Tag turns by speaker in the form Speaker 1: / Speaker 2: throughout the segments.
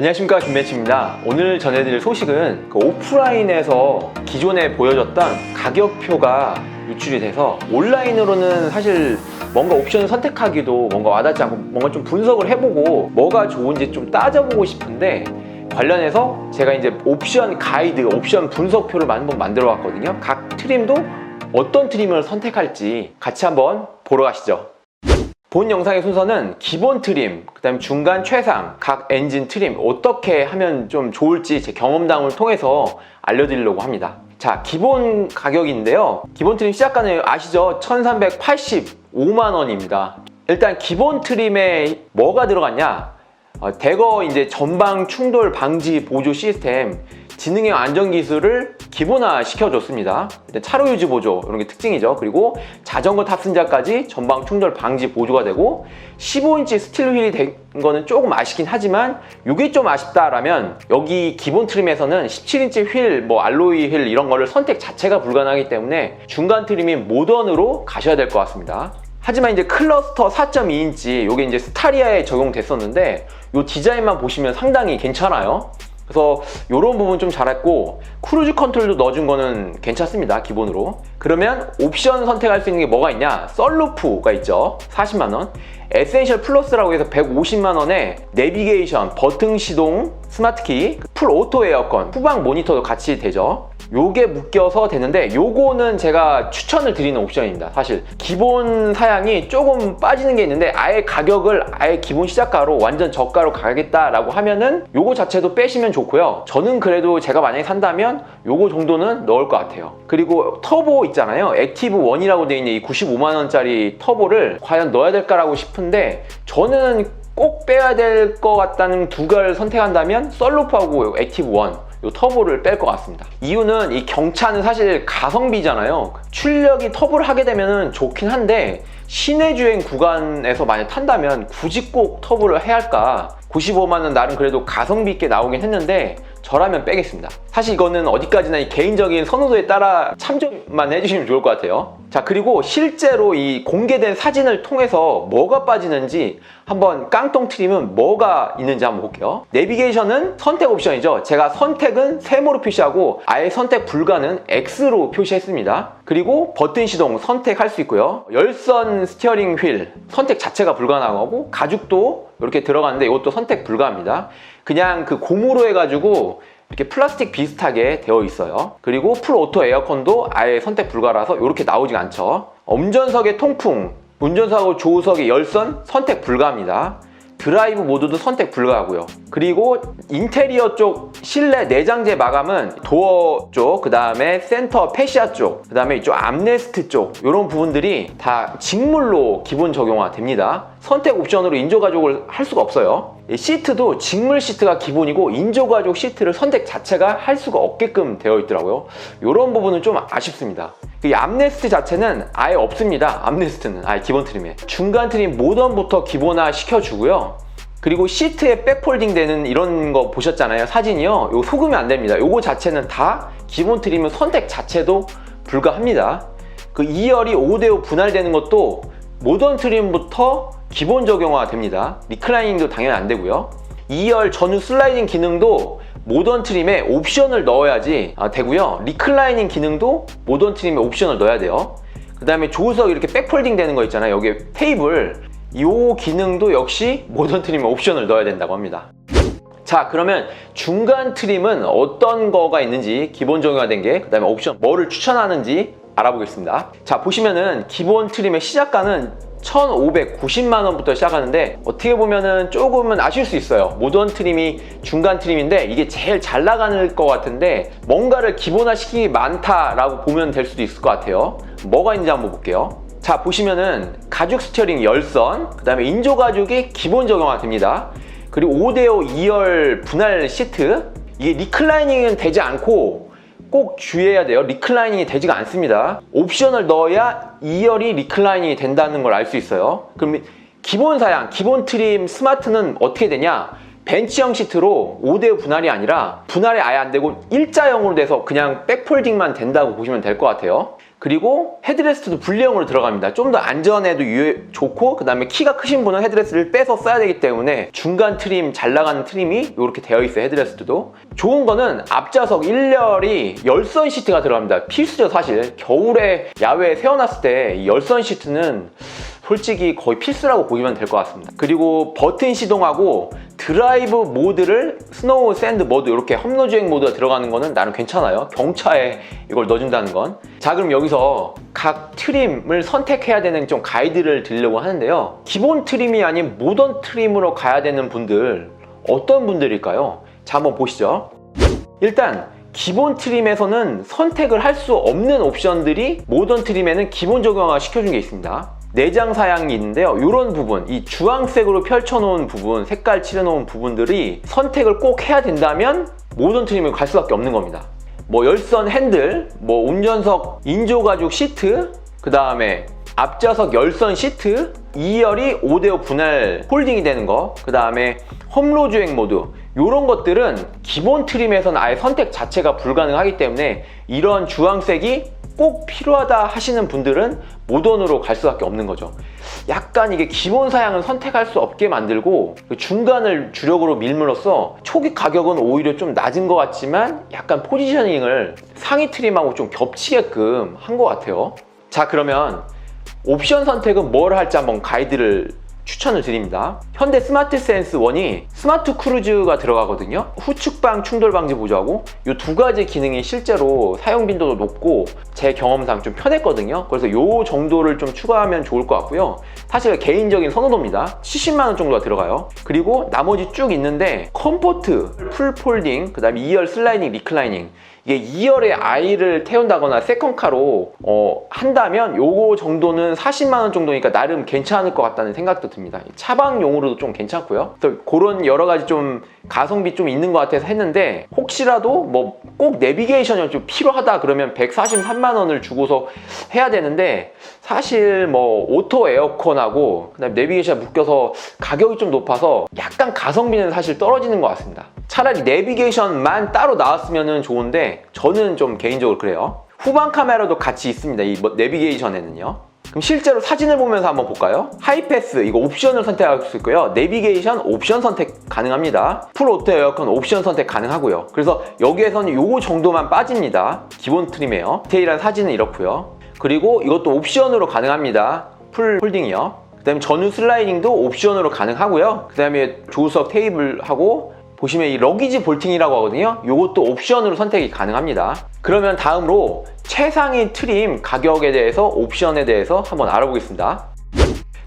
Speaker 1: 안녕하십니까 김매치입니다. 오늘 전해드릴 소식은 그 오프라인에서 기존에 보여줬던 가격표가 유출이 돼서 온라인으로는 사실 뭔가 옵션을 선택하기도 뭔가 와닿지 않고 뭔가 좀 분석을 해보고 뭐가 좋은지 좀 따져보고 싶은데 관련해서 제가 이제 옵션 가이드, 옵션 분석표를 한번 만들어 왔거든요. 각 트림도 어떤 트림을 선택할지 같이 한번 보러 가시죠. 본 영상의 순서는 기본 트림, 그 다음에 중간 최상, 각 엔진 트림 어떻게 하면 좀 좋을지 제 경험담을 통해서 알려드리려고 합니다. 자, 기본 가격인데요. 기본 트림 시작가는 아시죠? 1385만 원입니다. 일단 기본 트림에 뭐가 들어갔냐? 어, 대거 이제 전방 충돌 방지 보조 시스템, 지능형 안전 기술을 기본화 시켜줬습니다. 차로 유지 보조 이런 게 특징이죠. 그리고 자전거 탑승자까지 전방 충돌 방지 보조가 되고 15인치 스틸 휠이 된 거는 조금 아쉽긴 하지만 이게 좀 아쉽다라면 여기 기본 트림에서는 17인치 휠, 뭐 알로이 휠 이런 거를 선택 자체가 불가능하기 때문에 중간 트림인 모던으로 가셔야 될 것 같습니다. 하지만 이제 클러스터 4.2인치 이게 이제 스타리아에 적용됐었는데 이 디자인만 보시면 상당히 괜찮아요. 그래서 이런 부분 좀 잘했고 크루즈 컨트롤도 넣어준 거는 괜찮습니다 기본으로. 그러면 옵션 선택할 수 있는 게 뭐가 있냐? 썰루프가 있죠. 40만원 에센셜 플러스라고 해서 150만원에 내비게이션 버튼 시동 스마트키 풀 오토 에어컨 후방 모니터도 같이 되죠. 요게 묶여서 되는데 요거는 제가 추천을 드리는 옵션입니다 사실. 기본 사양이 조금 빠지는 게 있는데 아예 가격을 아예 기본 시작가로 완전 저가로 가겠다라고 하면은 요거 자체도 빼시면 좋고요. 저는 그래도 제가 만약에 산다면 요거 정도는 넣을 것 같아요. 그리고 터보 있잖아요. 액티브 1이라고 되어 있는 이 95만원짜리 터보를 과연 넣어야 될까라고 싶은 데 저는 꼭 빼야 될 것 같다는 두 가지를 선택한다면 썰루프하고 액티브 1요 터보를 뺄 것 같습니다. 이유는 이 경차는 사실 가성비잖아요. 출력이 터보를 하게 되면 좋긴 한데 시내 주행 구간에서 만약 탄다면 굳이 꼭 터보를 해야 할까? 95만원 나름 그래도 가성비 있게 나오긴 했는데 저라면 빼겠습니다. 사실 이거는 어디까지나 이 개인적인 선호도에 따라 참조만 해주시면 좋을 것 같아요. 자, 그리고 실제로 이 공개된 사진을 통해서 뭐가 빠지는지 한번 깡통 트림은 뭐가 있는지 한번 볼게요. 내비게이션은 선택 옵션이죠. 제가 선택은 세모로 표시하고 아예 선택 불가는 X로 표시했습니다. 그리고 버튼 시동 선택할 수 있고요. 열선 스티어링 휠 선택 자체가 불가능하고 가죽도 이렇게 들어가는데 이것도 선택 불가합니다. 그냥 그 고무로 해가지고 이렇게 플라스틱 비슷하게 되어 있어요. 그리고 풀 오토 에어컨도 아예 선택 불가라서 이렇게 나오지가 않죠. 운전석의 통풍, 운전석하고 조수석의 열선 선택 불가합니다. 드라이브 모드도 선택 불가하고요. 그리고 인테리어 쪽 실내 내장재 마감은 도어 쪽, 그 다음에 센터 패시아 쪽, 그 다음에 이쪽 암레스트 쪽 이런 부분들이 다 직물로 기본 적용화 됩니다. 선택 옵션으로 인조 가죽을 할 수가 없어요. 이 시트도 직물 시트가 기본이고 인조 가죽 시트를 선택 자체가 할 수가 없게끔 되어 있더라고요. 이런 부분은 좀 아쉽습니다. 이 암레스트 자체는 아예 없습니다. 암레스트는 아예 기본 트림에 중간 트림 모던부터 기본화 시켜주고요. 그리고 시트에 백폴딩 되는 이런 거 보셨잖아요. 사진이요. 이거 속으면 안 됩니다. 요거 자체는 다 기본 트림은 선택 자체도 불가합니다. 그 2열이 5대5 분할되는 것도 모던 트림부터 기본 적용화 됩니다. 리클라이닝도 당연히 안 되고요. 2열 전후 슬라이딩 기능도 모던 트림에 옵션을 넣어야지 아, 되고요. 리클라이닝 기능도 모던 트림에 옵션을 넣어야 돼요. 그 다음에 조수석 이렇게 백폴딩 되는 거 있잖아요. 여기 테이블 이 기능도 역시 모던 트림에 옵션을 넣어야 된다고 합니다. 자 그러면 중간 트림은 어떤 거가 있는지 기본 적용화된 게 그 다음에 옵션 뭐를 추천하는지 알아보겠습니다. 자 보시면은 기본 트림의 시작가는 1,590만 원부터 시작하는데 어떻게 보면은 조금은 아실 수 있어요. 모던 트림이 중간 트림인데 이게 제일 잘 나가는 것 같은데 뭔가를 기본화 시키기 많다라고 보면 될 수도 있을 것 같아요. 뭐가 있는지 한번 볼게요. 자 보시면은 가죽 스티어링 열선 그 다음에 인조 가죽이 기본 적용화 됩니다. 그리고 5대5 2열 분할 시트 이게 리클라이닝은 되지 않고 꼭 주의해야 돼요. 리클라이닝이 되지가 않습니다. 옵션을 넣어야 2열이 리클라이닝이 된다는 걸 알 수 있어요. 그럼 기본 사양, 기본 트림 스마트는 어떻게 되냐? 벤치형 시트로 5대5 분할이 아니라 분할이 아예 안 되고 일자형으로 돼서 그냥 백폴딩만 된다고 보시면 될 것 같아요. 그리고 헤드레스트도 분리형으로 들어갑니다. 좀 더 안전에도 유- 좋고 그 다음에 키가 크신 분은 헤드레스트를 빼서 써야 되기 때문에 중간 트림 잘 나가는 트림이 이렇게 되어 있어요. 헤드레스트도 좋은 거는 앞좌석 1열이 열선 시트가 들어갑니다. 필수죠 사실. 겨울에 야외에 세워놨을 때이 열선 시트는 솔직히 거의 필수라고 보시면 될 것 같습니다. 그리고 버튼 시동하고 드라이브 모드를 스노우 샌드 모드 이렇게 험로주행 모드가 들어가는 거는 나름 괜찮아요. 경차에 이걸 넣어준다는 건. 자 그럼 여기서 각 트림을 선택해야 되는 좀 가이드를 드리려고 하는데요. 기본 트림이 아닌 모던 트림으로 가야 되는 분들 어떤 분들일까요? 자 한번 보시죠. 일단 기본 트림에서는 선택을 할 수 없는 옵션들이 모던 트림에는 기본 적용화 시켜준 게 있습니다. 내장 사양이 있는데요. 이런 부분, 이 주황색으로 펼쳐놓은 부분, 색깔 칠해놓은 부분들이 선택을 꼭 해야 된다면 모던 트림을 갈 수밖에 없는 겁니다. 뭐 열선 핸들, 뭐 운전석 인조 가죽 시트, 그 다음에 앞좌석 열선 시트, 2열이 5대5 분할 홀딩이 되는 거, 그 다음에 험로 주행 모드, 이런 것들은 기본 트림에서는 아예 선택 자체가 불가능하기 때문에 이런 주황색이 꼭 필요하다 하시는 분들은 모던으로 갈 수밖에 없는 거죠. 약간 이게 기본 사양을 선택할 수 없게 만들고 그 중간을 주력으로 밀므로써 초기 가격은 오히려 좀 낮은 것 같지만 약간 포지셔닝을 상위 트림하고 좀 겹치게끔 한 것 같아요. 자 그러면 옵션 선택은 뭘 할지 한번 가이드를 추천을 드립니다. 현대 스마트 센스 1이 스마트 크루즈가 들어가거든요. 후측방 충돌 방지 보조하고 이 두 가지 기능이 실제로 사용 빈도도 높고 제 경험상 좀 편했거든요. 그래서 이 정도를 좀 추가하면 좋을 것 같고요. 사실 개인적인 선호도입니다. 70만 원 정도가 들어가요. 그리고 나머지 쭉 있는데 컴포트, 풀 폴딩, 그다음에 2열 슬라이딩, 리클라이닝 이게 2열에 아이를 태운다거나 세컨카로 어, 한다면 요거 정도는 40만 원 정도니까 나름 괜찮을 것 같다는 생각도 듭니다. 차방용으로도 좀 괜찮고요. 그래서 그런 여러 가지 좀 가성비 좀 있는 것 같아서 했는데 혹시라도 뭐 꼭 내비게이션이 좀 필요하다 그러면 143만 원을 주고서 해야 되는데 사실 뭐 오토 에어컨하고 그다음에 내비게이션 묶여서 가격이 좀 높아서 약간 가성비는 사실 떨어지는 것 같습니다. 차라리 내비게이션만 따로 나왔으면 좋은데 저는 좀 개인적으로 그래요. 후방 카메라도 같이 있습니다. 이 뭐- 내비게이션에는요. 그럼 실제로 사진을 보면서 한번 볼까요? 하이패스 이거 옵션을 선택할 수 있고요. 내비게이션 옵션 선택 가능합니다. 풀 오토 에어컨 옵션 선택 가능하고요. 그래서 여기에서는 요거 정도만 빠집니다. 기본 트림이에요. 디테일한 사진은 이렇고요. 그리고 이것도 옵션으로 가능합니다. 풀 홀딩이요. 그 다음에 전후 슬라이딩도 옵션으로 가능하고요. 그 다음에 조수석 테이블하고 보시면 이 러기지 볼팅이라고 하거든요. 이것도 옵션으로 선택이 가능합니다. 그러면 다음으로 최상위 트림 가격에 대해서 옵션에 대해서 한번 알아보겠습니다.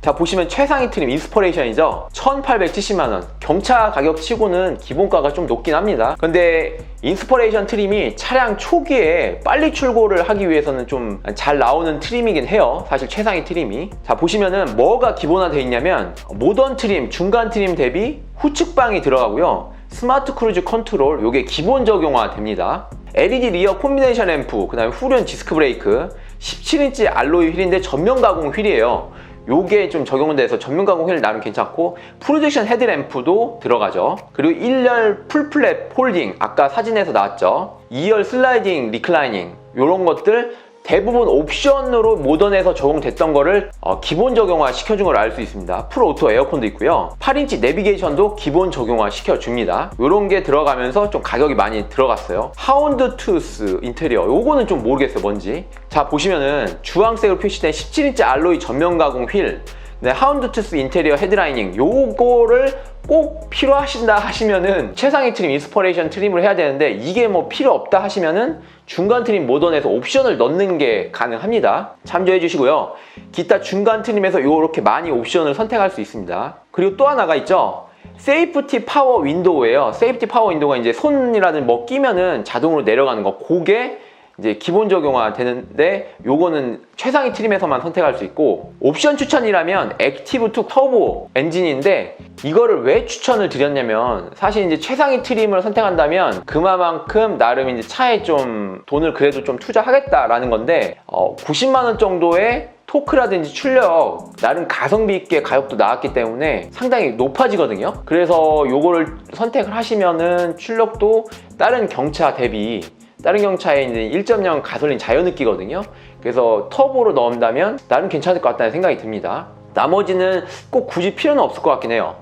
Speaker 1: 자 보시면 최상위 트림 인스퍼레이션이죠 1870만원 경차 가격 치고는 기본가가 좀 높긴 합니다 근데 인스퍼레이션 트림이 차량 초기에 빨리 출고를 하기 위해서는 좀 잘 나오는 트림이긴 해요 사실 최상위 트림이 자 보시면은 뭐가 기본화되어 있냐면 모던 트림 중간 트림 대비 후측방이 들어가고요 스마트 크루즈 컨트롤 요게 기본 적용화 됩니다. LED 리어 콤비네이션 램프 그 다음에 후륜 디스크 브레이크 17인치 알로이 휠인데 전면 가공 휠이에요. 요게 좀 적용돼서 전면 가공 휠 나름 괜찮고 프로젝션 헤드램프도 들어가죠. 그리고 1열 풀플랫 폴딩 아까 사진에서 나왔죠? 2열 슬라이딩 리클라이닝 요런 것들 대부분 옵션으로 모던에서 적용됐던 거를 어, 기본 적용화 시켜준 걸 알 수 있습니다. 풀 오토 에어컨도 있고요. 8인치 내비게이션도 기본 적용화 시켜줍니다. 이런 게 들어가면서 좀 가격이 많이 들어갔어요. 하운드 투스 인테리어 요거는 좀 모르겠어요 뭔지. 자 보시면은 주황색으로 표시된 17인치 알로이 전면 가공 휠 네, 하운드 투스 인테리어 헤드라이닝 요거를 꼭 필요하신다 하시면은 최상위 트림 인스퍼레이션 트림을 해야 되는데 이게 뭐 필요 없다 하시면은 중간 트림 모던에서 옵션을 넣는 게 가능합니다. 참조해 주시고요. 기타 중간 트림에서 이렇게 많이 옵션을 선택할 수 있습니다. 그리고 또 하나가 있죠. 세이프티 파워 윈도우예요. 세이프티 파워 윈도우가 이제 손이라든 뭐 끼면은 자동으로 내려가는 거. 그게 이제 기본 적용화 되는데 요거는 최상위 트림에서만 선택할 수 있고 옵션 추천이라면 액티브 투 터보 엔진인데 이거를 왜 추천을 드렸냐면 사실 이제 최상위 트림을 선택한다면 그만큼 나름 이제 차에 좀 돈을 그래도 좀 투자하겠다라는 건데 어, 90만 원 정도의 토크라든지 출력 나름 가성비 있게 가격도 나왔기 때문에 상당히 높아지거든요. 그래서 요거를 선택을 하시면은 출력도 다른 경차 대비 다른 경차에 이제 1.0 가솔린 자연흡기거든요. 그래서 터보로 넣는다면 나름 괜찮을 것 같다는 생각이 듭니다. 나머지는 꼭 굳이 필요는 없을 것 같긴 해요.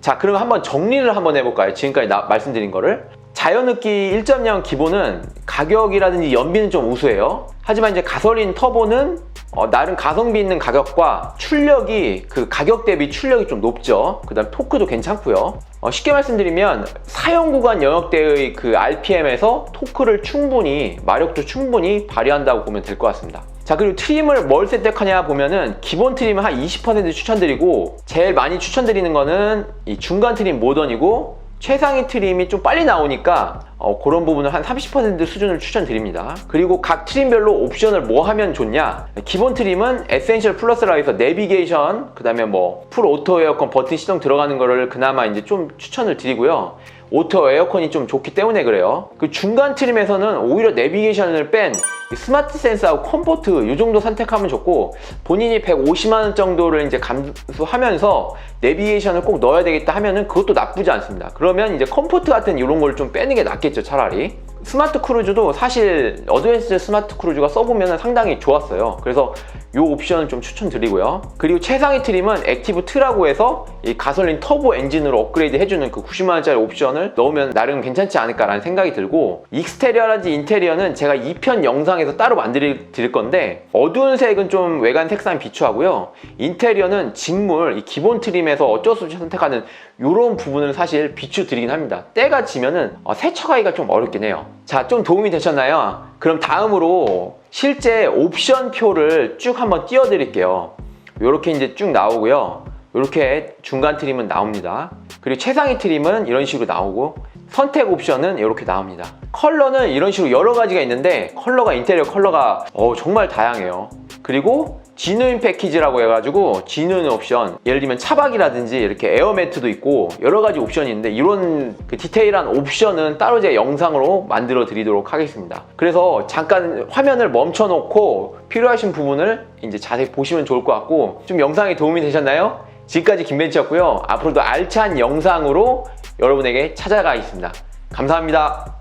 Speaker 1: 자, 그럼 한번 정리를 한번 해볼까요? 지금까지 나- 말씀드린 거를. 자연흡기 1.0 기본은 가격이라든지 연비는 좀 우수해요. 하지만 이제 가솔린 터보는 어, 나름 가성비 있는 가격과 출력이 그 가격 대비 출력이 좀 높죠. 그 다음 토크도 괜찮고요. 어, 쉽게 말씀드리면 사용 구간 영역대의 그 RPM에서 토크를 충분히 마력도 충분히 발휘한다고 보면 될 것 같습니다. 자 그리고 트림을 뭘 선택하냐 보면은 기본 트림은 한 20% 추천드리고 제일 많이 추천드리는 거는 이 중간 트림 모던이고 최상위 트림이 좀 빨리 나오니까 어, 그런 부분을 한 30% 수준을 추천드립니다. 그리고 각 트림별로 옵션을 뭐 하면 좋냐? 기본 트림은 에센셜 플러스라 해서 내비게이션, 그 다음에 뭐 풀 오토 에어컨 버튼 시동 들어가는 거를 그나마 이제 좀 추천을 드리고요. 오토 에어컨이 좀 좋기 때문에 그래요. 그 중간 트림에서는 오히려 내비게이션을 뺀 스마트 센스하고 컴포트 이 정도 선택하면 좋고 본인이 150만 원 정도를 이제 감수하면서 내비게이션을 꼭 넣어야 되겠다 하면은 그것도 나쁘지 않습니다. 그러면 이제 컴포트 같은 이런 걸 좀 빼는 게 낫겠죠, 차라리. 스마트 크루즈도 사실 어드밴스 스마트 크루즈가 써보면 상당히 좋았어요. 그래서 이 옵션은 좀 추천드리고요. 그리고 최상위 트림은 액티브 트라고 해서 이 가솔린 터보 엔진으로 업그레이드 해주는 그 90만원짜리 옵션을 넣으면 나름 괜찮지 않을까라는 생각이 들고 익스테리어라든지 인테리어는 제가 2편 영상에서 따로 만들 드릴 건데 어두운 색은 좀 외관 색상 비추하고요. 인테리어는 직물, 이 기본 트림에서 어쩔 수 없이 선택하는 이런 부분을 사실 비추드리긴 합니다. 때가 지면은 어, 세척하기가 좀 어렵긴 해요. 자, 좀 도움이 되셨나요? 그럼 다음으로 실제 옵션 표를 쭉 한번 띄워 드릴게요. 이렇게 이제 쭉 나오고요. 이렇게 중간 트림은 나옵니다. 그리고 최상위 트림은 이런 식으로 나오고 선택 옵션은 이렇게 나옵니다. 컬러는 이런 식으로 여러 가지가 있는데 컬러가 인테리어 컬러가 어, 정말 다양해요. 그리고 지누인 패키지라고 해가지고 지누인 옵션 예를 들면 차박이라든지 이렇게 에어매트도 있고 여러 가지 옵션이 있는데 이런 그 디테일한 옵션은 따로 제 영상으로 만들어 드리도록 하겠습니다. 그래서 잠깐 화면을 멈춰 놓고 필요하신 부분을 이제 자세히 보시면 좋을 것 같고 좀 영상이 도움이 되셨나요? 지금까지 김벤치였고요. 앞으로도 알찬 영상으로 여러분에게 찾아가겠습니다. 감사합니다